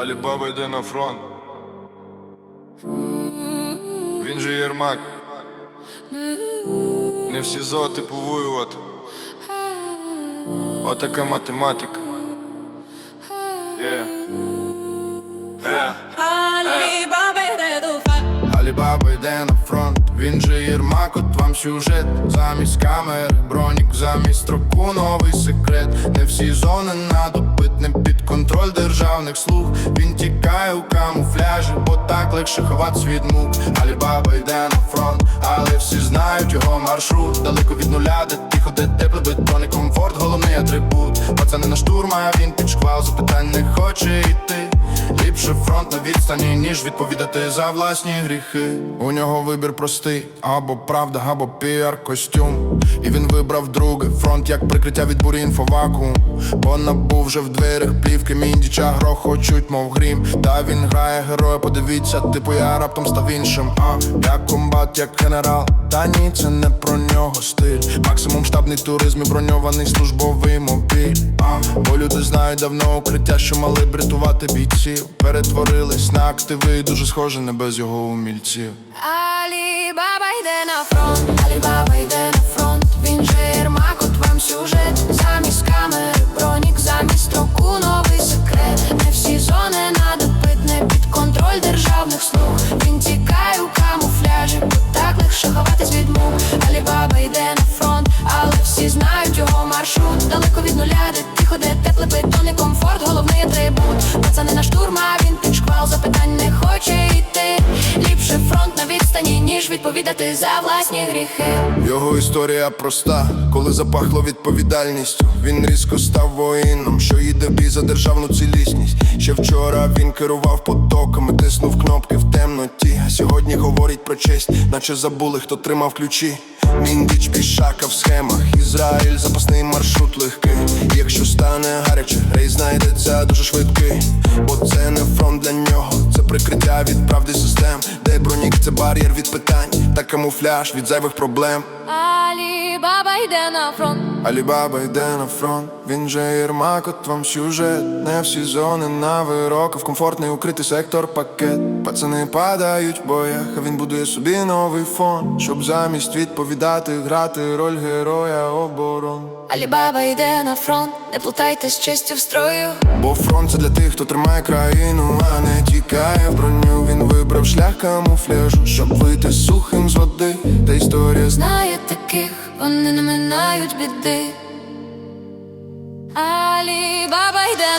Алібаба йде на фронт. Він же Єрмак. Не в СІЗО, типу воювати. Отака математика. Yeah. Yeah. Йде до фа Алібаба йде на фронт, він же Єрмак, сюжет Замість камери, бронік, замість строку новий секрет. Не всі зони на допит, не під контроль державних слуг. Він тікає у камуфляжі, бо так легше ховатись від мук. Алібаба йде на фронт, але всі знають його маршрут. Далеко від нуля, де тихо, де тепло, бетон і комфорт, головний атрибут. Пацани на штурм, а він під шквал запитань не хоче йти Ліпше фронт на відстані, ніж відповідати за власні гріхи. У нього вибір простий, або правда, або піар костюм. І він вибрав друге фронт як прикриття від бурі інфовакуум. Бо набув вже в дверях плівки, міндіча грохочуть, мов грім. Та він грає героя, подивіться, типу я раптом став іншим. А як комбат, як генерал. Та ні, це не про нього стиль. Максимум штабний туризм і броньований службовий мобіль. Люди знають давно укриття, що мали б рятувати бійців. Перетворились на активи, дуже схоже не без його умільців. Алібаба йде на фронт, Алібаба йде на фронт, він же Єрмак, от вам сюжет Замість камери, бронік, замість строку новий секрет. Не всі зони на допит, не під контроль державних слуг. Він тікає у камуфляжі, бо так знають його маршрут. Далеко від нуля, де тихо, де тепле бетон і комфорт, головний атрибут Пацани на штурм, а він під шквал. Запитань не хоче йти. Ліпше фронт на відстані, ніж відповідати за власні гріхи. Його історія проста, коли запахло відповідальністю. Він різко став воїном, що їде в бій за державну цілісність. Ще вчора він керував потоками, тиснув кнопки в темноті. Сьогодні говорить про честь, наче забули, хто тримав ключі. Міндіч пішака в схемах. Ізраїль, запасний маршрут легкий. Якщо стане гаряче, рейс знайдеться дуже швидкий. Бо це не фронт для нього, це прикриття від правди систем. Де бронік, це бар'єр від питань, та камуфляж від зайвих проблем. Алібаба йде на фронт. Алібаба йде на фронт, він же Єрмак, от вам сюжет. Не всі зони на вирок, в комфортний укритий сектор пакет. Пацани падають в боях, а він будує собі новий фон Щоб замість відповідати, грати роль героя оборон. Алібаба йде на фронт, не плутайте з честю в строю. Бо фронт це для тих, хто тримає країну, а не тікає в броню. Він вибрав шлях камуфляжу, щоб вийти сухим з води. Та історія Знає таких, вони не минають біди. Алібаба йде